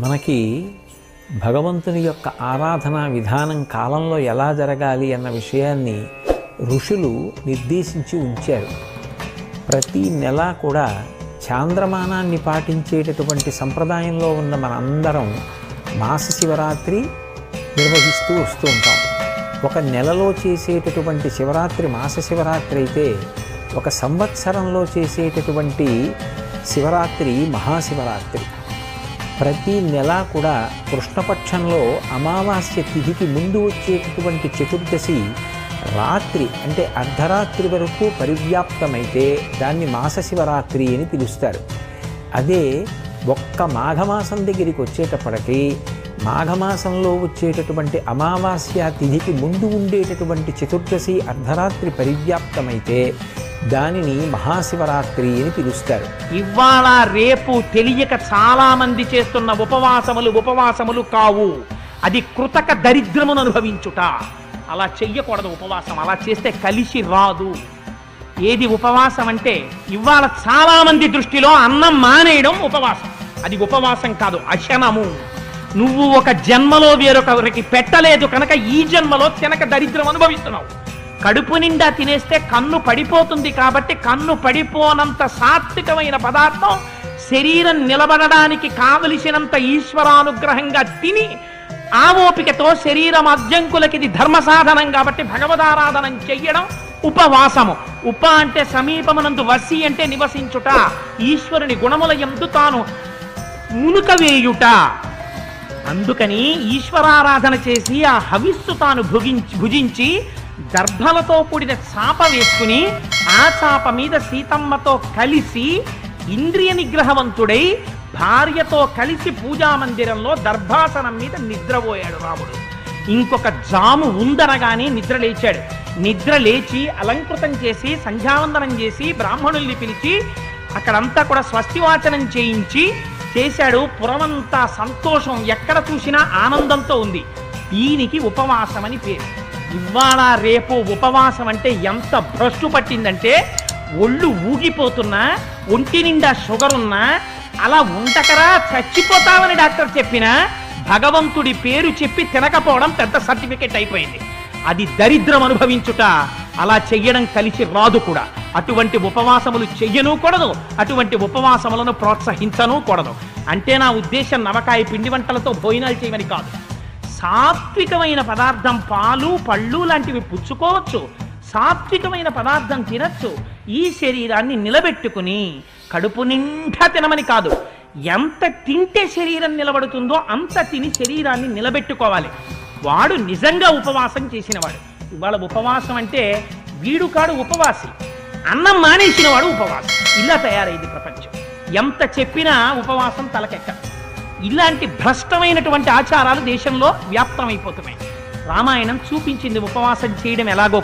మనకి భగవంతుని యొక్క ఆరాధనా విధానం కాలంలో ఎలా జరగాలి అన్న విషయాన్ని ఋషులు నిర్దేశించి ఉంచారు. ప్రతి నెల కూడా చాంద్రమానాన్ని పాటించేటటువంటి సంప్రదాయంలో ఉన్న మనందరం మాస శివరాత్రి నిర్వహిస్తూ వస్తూ ఉంటాం. ఒక నెలలో చేసేటటువంటి శివరాత్రి మాస శివరాత్రి అయితే ఒక సంవత్సరంలో చేసేటటువంటి శివరాత్రి మహాశివరాత్రి. ప్రతి నెల కూడా కృష్ణపక్షంలో అమావాస్య తిథికి ముందు వచ్చేటటువంటి చతుర్దశి రాత్రి అంటే అర్ధరాత్రి వరకు పరివ్యాప్తమైతే దాన్ని మాస శివరాత్రి అని పిలుస్తారు. అదే ఒక్క మాఘమాసం దగ్గరికి వచ్చేటప్పటికీ మాఘమాసంలో వచ్చేటటువంటి అమావాస్య తిథికి ముందు ఉండేటటువంటి చతుర్దశి అర్ధరాత్రి పరివ్యాప్తమైతే దానిని మహాశివరాత్రి అని పిలుస్తారు. ఇవాళ రేపు తెలియక చాలా మంది చేస్తున్న ఉపవాసములు ఉపవాసములు కావు. అది కృతక దరిద్రమును అనుభవించుట. అలా చెయ్యకూడదు ఉపవాసం అలా చేస్తే కలిసి రాదు. ఏది ఉపవాసం అంటే ఇవాళ చాలా మంది దృష్టిలో అన్నం మానేయడం ఉపవాసం. అది ఉపవాసం కాదు అశనము. నువ్వు ఒక జన్మలో వేరొకరికి పెట్టలేదు కనుక ఈ జన్మలో తినక దరిద్రం అనుభవిస్తున్నావు. కడుపు నిండా తినేస్తే కన్ను పడిపోతుంది కాబట్టి కన్ను పడిపోనంత సాత్వికమైన పదార్థం శరీరం నిలబడడానికి కావలసినంత ఈశ్వరానుగ్రహంగా తిని ఆ ఓపికతో శరీరం అద్యంకులకి ఇది ధర్మ సాధనం కాబట్టి భగవదారాధనం చెయ్యడం ఉపవాసము. ఉప అంటే సమీపమునందు వసి అంటే నివసించుట. ఈశ్వరుని గుణముల ఎందు తాను మునుక వేయుట. అందుకని ఈశ్వరారాధన చేసి ఆ హవిస్సు తాను భుగించి భుజించి దర్భలతో కూడిన చాప వేసుకుని ఆ చాప మీద సీతమ్మతో కలిసి ఇంద్రియ నిగ్రహవంతుడై భార్యతో కలిసి పూజా మందిరంలో దర్భాసనం మీద నిద్రపోయాడు రాముడు. ఇంకొక జాము ఉందనగానే నిద్ర లేచాడు. నిద్ర లేచి అలంకృతం చేసి సంధ్యావందనం చేసి బ్రాహ్మణుల్ని పిలిచి అక్కడంతా కూడా స్వస్తివాచనం చేయించి చేశాడు. పురమంతా సంతోషం ఎక్కడ చూసినా ఆనందంతో ఉంది. దీనికి ఉపవాసం అని పేరు. ఇవాళ రేపు ఉపవాసం అంటే ఎంత భ్రష్టు పట్టిందంటే ఒళ్ళు ఊగిపోతున్నా ఒంటి నిండా షుగర్ ఉన్నా అలా ఉండకరా చచ్చిపోతామని డాక్టర్ చెప్పినా భగవంతుడి పేరు చెప్పి తినకపోవడం పెద్ద సర్టిఫికెట్ అయిపోయింది. అది దరిద్రం అనుభవించుట అలా చెయ్యడం కలిసి రాదు కూడా. అటువంటి ఉపవాసములు చెయ్యను కూడదు అటువంటి ఉపవాసములను ప్రోత్సహించను కూడదు. అంటే నా ఉద్దేశం నవకాయ పిండి వంటలతో భోజనాలు చేయమని కాదు. సాత్వికమైన పదార్థం పాలు పళ్ళు లాంటివి పుచ్చుకోవచ్చు. సాత్వికమైన పదార్థం తినచ్చు. ఈ శరీరాన్ని నిలబెట్టుకుని కడుపు నిండా తినమని కాదు. ఎంత తింటే శరీరం నిలబడుతుందో అంత తిని శరీరాన్ని నిలబెట్టుకోవాలి. వాడు నిజంగా ఉపవాసం చేసినవాడు. ఇవాళ ఉపవాసం అంటే వీడు కాడు ఉపవాసి. అన్నం మానేసినవాడు ఉపవాసం. ఇలా తయారైంది ప్రపంచం. ఎంత చెప్పినా ఉపవాసం తలకెక్కదు. ఇలాంటి భ్రష్టమైనటువంటి ఆచారాలు దేశంలో వ్యాప్తమైపోతున్నాయి. రామాయణం చూపించింది ఉపవాసం చేయడం ఎలాగో